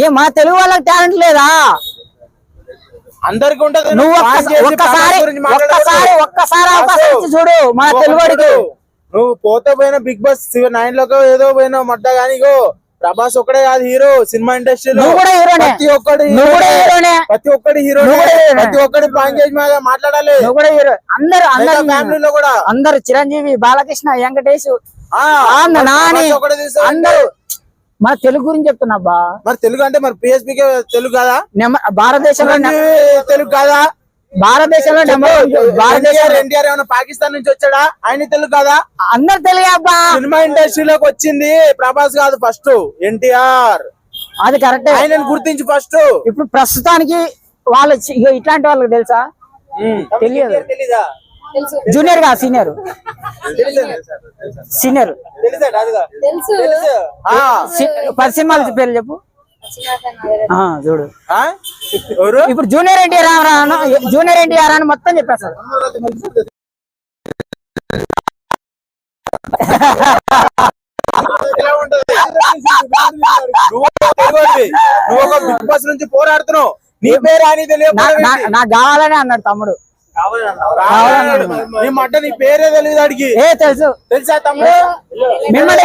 ఏ మా తెలుగు వాళ్ళకి టాలెంట్ లేదా? అందరికి ఉంటది. నువ్వు ఒక్కసారి. ఒక్కసారి ఒక్కసారి అవకాశం ఇచ్చి చూడు నువ్వు తెలుగుడికి. నువ్వు పోతే పోయిన బిగ్ బాస్ నైన్లోకి ఏదో పోయినా మడ్డ ఇగో ప్రభాస్ ఒక్కడే కాదు హీరో సినిమా ఇండస్ట్రీలో. ప్రతి ఒక్కడు ప్రతి ఒక్కడి హీరో. ప్రతి ఒక్కడి చేసి మీద మాట్లాడాలి. అందరు అందరు ఫ్యామిలీలో కూడా. అందరు చిరంజీవి బాలకృష్ణ వెంకటేష్ నాని. అందరూ మన తెలుగు గురించి చెప్తున్నా బా మరి తెలుగు అంటే మరి పిఎస్పీ తెలుగు కదా? భారతదేశంలో తెలుగు కదా? భారతదేశంలో భారతదేశం ఎన్టీఆర్ ఏమైనా పాకిస్తాన్ నుంచి వచ్చాడా? ఆయన తెలుగు కదా? అందరు తెలుగు అబ్బా. సినిమా ఇండస్ట్రీలోకి వచ్చింది. ప్రభాస్ కాదు ఫస్ట్ ఎన్టీఆర్. అది కరెక్టే ఆయనను గుర్తించి ఫస్ట్ ఇప్పుడు ప్రస్తుతానికి వాళ్ళు ఇట్లాంటి వాళ్ళకి తెలుసా? తెలియదు. జూనియర్గా సీనియర్. సీనియర్. సినిమాల పేర్లు చెప్పు. చూడు. ఇప్పుడు జూనియర్ ఎన్టీఆర్ జూనియర్ ఎన్టీఆర్ అని మొత్తం చెప్పేస్తారు? నువ్వు బిగ్ బాస్ నుంచి పోరాడుతున్నావు. నీ పేరు అని తెలియదు నా- నాకు కావాలని అన్నాడు తమ్ముడు. నీ మడ్డ నీ పేరే తెలియదు అడిగి ఏ తెలుసు. తెలుసా తమ్ముడు? మిమ్మల్ని